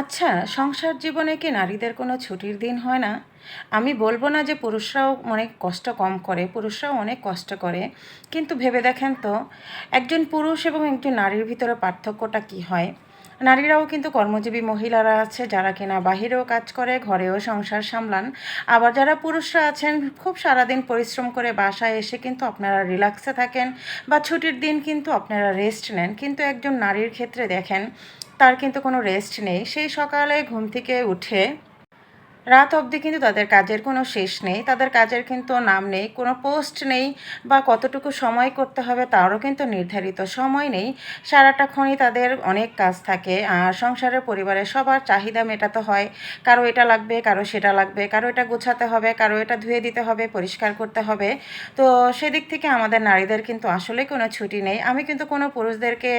আচ্ছা সংসার জীবনে কি নারীদের কোনো ছুটির দিন হয় না? আমি বলব না যে পুরুষরাও অনেক কষ্ট কম করে, পুরুষরাও অনেক কষ্ট করে, কিন্তু ভেবে দেখেন তো, একজন পুরুষ এবং একজন নারীর ভিতরে পার্থক্যটা কি হয়? নারীরাও কিন্তু কর্মজীবী মহিলারা আছে, যারা কিনা বাহিরেও কাজ করে, ঘরেও সংসার সামলান। আবার যারা পুরুষরা আছেন, খুব সারাদিন পরিশ্রম করে বাসায় এসে কিন্তু আপনারা রিল্যাক্সে থাকেন বা ছুটির দিন কিন্তু আপনারা রেস্ট নেন। কিন্তু একজন নারীর ক্ষেত্রে দেখেন তার কিন্তু কোনো রেস্ট নেই। সেই সকালে ঘুম থেকে উঠে রাত অবধি কিন্তু তাদের কাজের কোনো শেষ নেই, তাদের কাজের কিন্তু নাম নেই, কোনো পোস্ট নেই বা কতটুকু সময় করতে হবে তারও কিন্তু নির্ধারিত সময় নেই। সারাটাক্ষণই তাদের অনেক কাজ থাকে, আর সংসারের পরিবারের সবার চাহিদা মেটাতে হয়, কারও এটা লাগবে, কারও সেটা লাগবে, কারও এটা গোছাতে হবে, কারও এটা ধুয়ে দিতে হবে, পরিষ্কার করতে হবে। তো সেদিক থেকে আমাদের নারীদের কিন্তু আসলে কোনো ছুটি নেই। আমি কিন্তু কোনো পুরুষদেরকে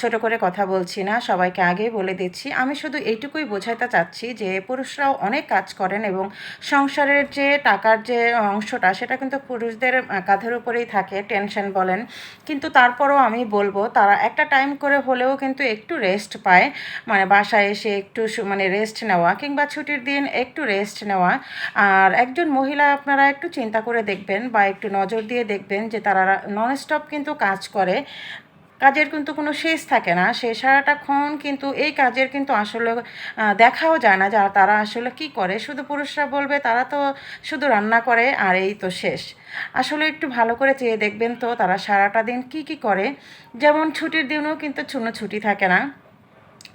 ছোট করে কথা বলছি না, সবাইকে আগেই বলে দিচ্ছি। আমি শুধু এইটুকুই বোঝাতে চাচ্ছি যে পুরুষরাও অনেক কাজ করেন এবং সংসারের যে টাকার যে অংশটা, সেটা কিন্তু পুরুষদের কাঁধের উপরেই থাকে, টেনশন বলেন। কিন্তু তারপরও আমি বলব, তারা একটা টাইম করে হলেও কিন্তু একটু রেস্ট পায়। মানে বাসায় এসে একটু মানে রেস্ট নেওয়া কিংবা ছুটির দিন একটু রেস্ট নেওয়া। আর একজন মহিলা আপনারা একটু চিন্তা করে দেখবেন বা একটু নজর দিয়ে দেখবেন যে তারা ননস্টপ কিন্তু কাজ করে। কাজের কিন্তু কোনো শেষ থাকে না। সে সারাটাক্ষণ কিন্তু এই কাজের কিন্তু আসলে দেখাও যায় না যারা তারা আসলে কি করে। শুধু পুরুষরা বলবে, তারা তো শুধু রান্না করে আর এই তো শেষ। আসলে একটু ভালো করে চেয়ে দেখবেন তো তারা সারাটা দিন কি কি করে। যেমন ছুটির দিনও কিন্তু ছুনো ছুটি থাকে না।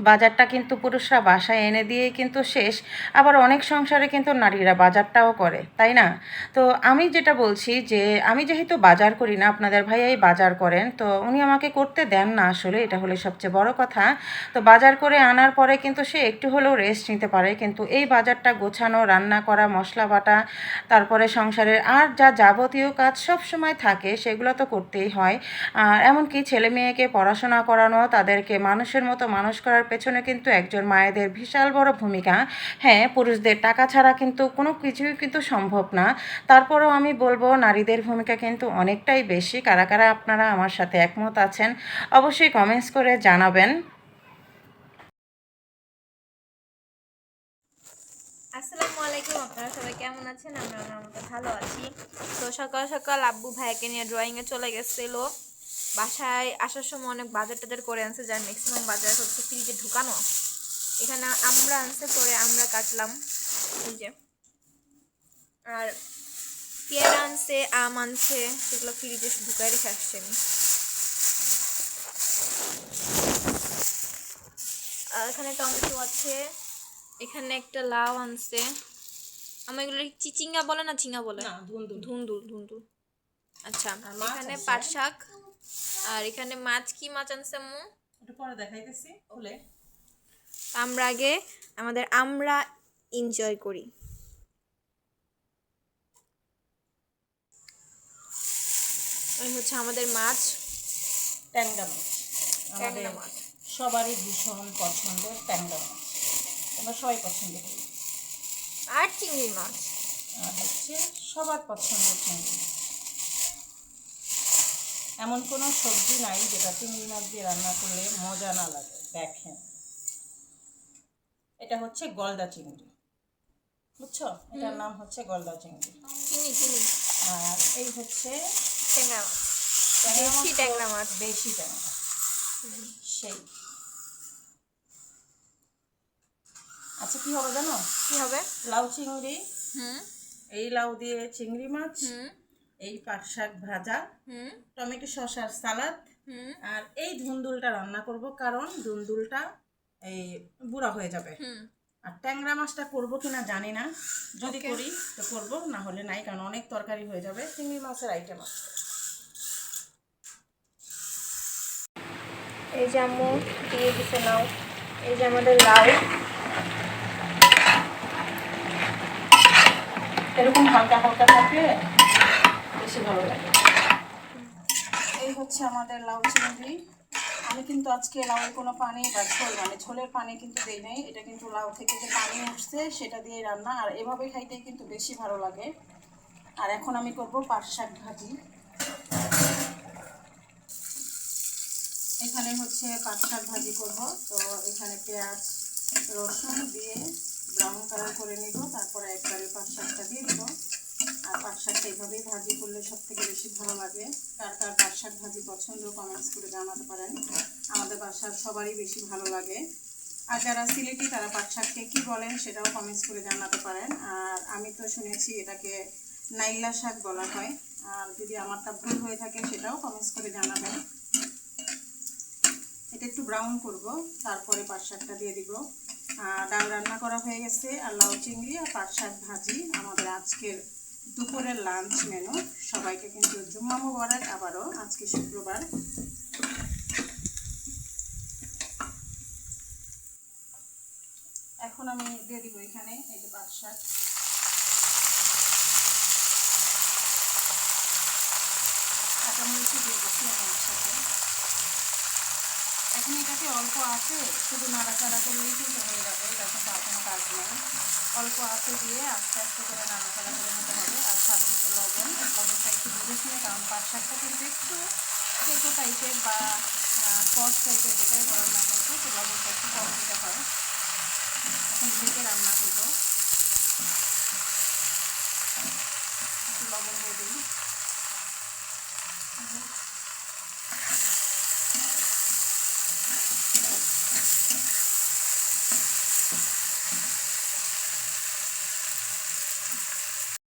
বাজারটা কিন্তু পুরুষরা বাসায় এনে দিয়েই কিন্তু শেষ। আবার অনেক সংসারে কিন্তু নারীরা বাজারটাও করে, তাই না? তো আমি যেটা বলছি যে, আমি যেহেতু বাজার করি না, আপনাদের ভাইয়াই বাজার করেন, তো উনি আমাকে করতে দেন না আসলে, এটা হলে সবচেয়ে বড় কথা। তো বাজার করে আনার পরে কিন্তু সে একটু হলেও রেস্ট নিতে পারে, কিন্তু এই বাজারটা গোছানো, রান্না করা, মশলা বাটা, তারপরে সংসারের আর যা যাবতীয় কাজ সব সময় থাকে, সেগুলো তো করতেই হয়। আর এমনকি ছেলে মেয়েকে পড়াশোনা করানো, তাদেরকে মানুষের মতো মানুষ করার পেছনে কিন্তু একজন মায়েদের বিশাল বড় ভূমিকা। হ্যাঁ পুরুষদের টাকা ছাড়া কিন্তু কোনো কিছুই কিন্তু সম্ভব না। তারপরেও আমি বলব, নারীদের ভূমিকা কিন্তু অনেকটাই বেশি। কারা কারা আপনারা আমার সাথে একমত আছেন, অবশ্যই কমেন্টস করে জানাবেন। আসসালামু আলাইকুম, আপনারা সবাই কেমন আছেন? আমরা ভালো আছি। তো সকাল সকাল আব্বু ভাইকে নিয়ে ড্রয়িংয়ে চলে গেছিল। বাসায় আসার সময় অনেক বাজার টাজার করে আনছে যার ম্যাক্সিমাম বাজার হচ্ছে ফ্রিজে ঢুকানো। এখানে আমরা আনছে পরে আমরা কাটলাম এই যে আর পেয়ারা আনছে আম আনছে সেগুলো ফ্রিজে ঢুকাই রেখে আসছে আমি। এখানে টমেটো আছে এখানে একটা লাউ আনছে। আমার এগুলো চিচিঙ্গা বলে না ঝিঙ্গা বলে? ধুন্দুল। ধুন্দুল ধুন্দুল। আচ্ছা মাছ এখানে পাট শাক আর এখানে মাছ কি মাছ আনছে আম্মু এটা পরে দেখাইতেছি খুলে। আমরা আগে আমাদের আমরা এনজয় করি। এই হচ্ছে আমাদের মাছ। ট্যাংরা মাছ। আমাদের সবারই ভীষণ পছন্দের ট্যাংরা মাছ। আমরা সবাই পছন্দ করি। আর চিংড়ি মাছ। আর হচ্ছে সবার পছন্দের চিংড়ি মাছ। এমন কোনো সবজি নাই যেটা চিংড়ি মাছ দিয়ে রান্না করলে মজা না লাগে দেখেন। এটা হচ্ছে গলদা চিংড়ি। বুঝছ? এটার নাম হচ্ছে গলদা চিংড়ি। চিনি চিনি। আর এই হচ্ছে ট্যাংরা মাছ। ট্যাংরা মাছ। তো ট্যাংরা। সেই। আচ্ছা কি হবে জানো? কি হবে? লাউ চিংড়ি। হুম। এই লাউ দিয়ে চিংড়ি মাছ। হুম। এই পাট শাক ভাজা টমেটো শসার সালাদ আর এই ধুন্দুলটা রান্না করব কারণ ধুন্দুলটা এই বুড়া হয়ে যাবে। আর ট্যাংরা মাছটা করব কিনা জানি না। যদি করি তো করব না হলে নাই কারণ অনেক তরকারি হয়ে যাবে চিংড়ি মাছের আইটেম আছে। এই যে আম্মু দিয়ে দিছে লাউ। এই যে আমাদের লাউ। এরকম হালকা হালকা থাকলে বেশি ভালো লাগে। এই হচ্ছে আমাদের লাউ চিংড়ি। আমি কিন্তু আজকে লাউয়ের কোনো পানি বা ঝোল মানে ঝোলের পানি কিন্তু দেই নাই। এটা কিন্তু লাউ থেকে যে পানি উঠছে, সেটা দিয়ে রান্না। আর এভাবে খাইতে কিন্তু বেশি ভালো লাগে। আর এখন আমি করব পাট শাক ভাজি। এখানে হচ্ছে পাট শাক ভাজি করব। তো এখানে পেঁয়াজ, রসুন দিয়ে ব্রাউন কালার করে নিব। তারপরে একবারে পাঁচ শাকটা দিয়ে দিব। আর পাট শাকটা এইভাবেই ভাজি করলে সব থেকে বেশি ভালো লাগে। কার কার পাট শাক ভাজি পছন্দ কমেন্টস করে জানাতে পারেন। আমাদের বাসার সবারই বেশি ভালো লাগে। আর যারা সিলেটি, তারা পাট শাককে কী বলেন সেটাও কমেন্টস করে জানাতে পারেন। আর আমি তো শুনেছি এটাকে নাইলা শাক বলা হয়। আর যদি আমারটা ভুল হয়ে থাকে সেটাও কমেন্টস করে জানাবেন। এটা একটু ব্রাউন করব, তারপরে পাট শাকটা দিয়ে দিব। আর ডাল রান্না করা হয়ে গেছে। আর লাউ চিংড়ি আর পাট শাক ভাজি আমাদের আজকের দুপুরের লাঞ্চ মেনু সবাইকে কিন্তু জুম্মা মুবারক আবারও আজকে শুক্রবার। এখন আমি দিয়ে দিব এখানে এই যে পাট শাক। কাঁচামরিচও দিয়ে দিচ্ছি আমি একসাথে। এখন এটাকে অল্প আছে, শুধু নাড়াচাড়া করলেই কিন্তু হয়ে যাবে তখন তার কোনো কাজ নেই। অল্প আছে দিয়ে আস্তে আস্তে করে নাড়াচাড়া করে নিতে হবে, আর স্বাদ মতো লবণ, লবণটা একটু বুঝে শুনে কারণ পাট শাকটা কিন্তু একটু কেঁচো টাইপের বা কস টাইপের যেটাই গরম না কিন্তু, তো লবণটা একটু কম দিতে হয়। এখন ঢেকে রান্না করব। লবণ দিয়ে দিই।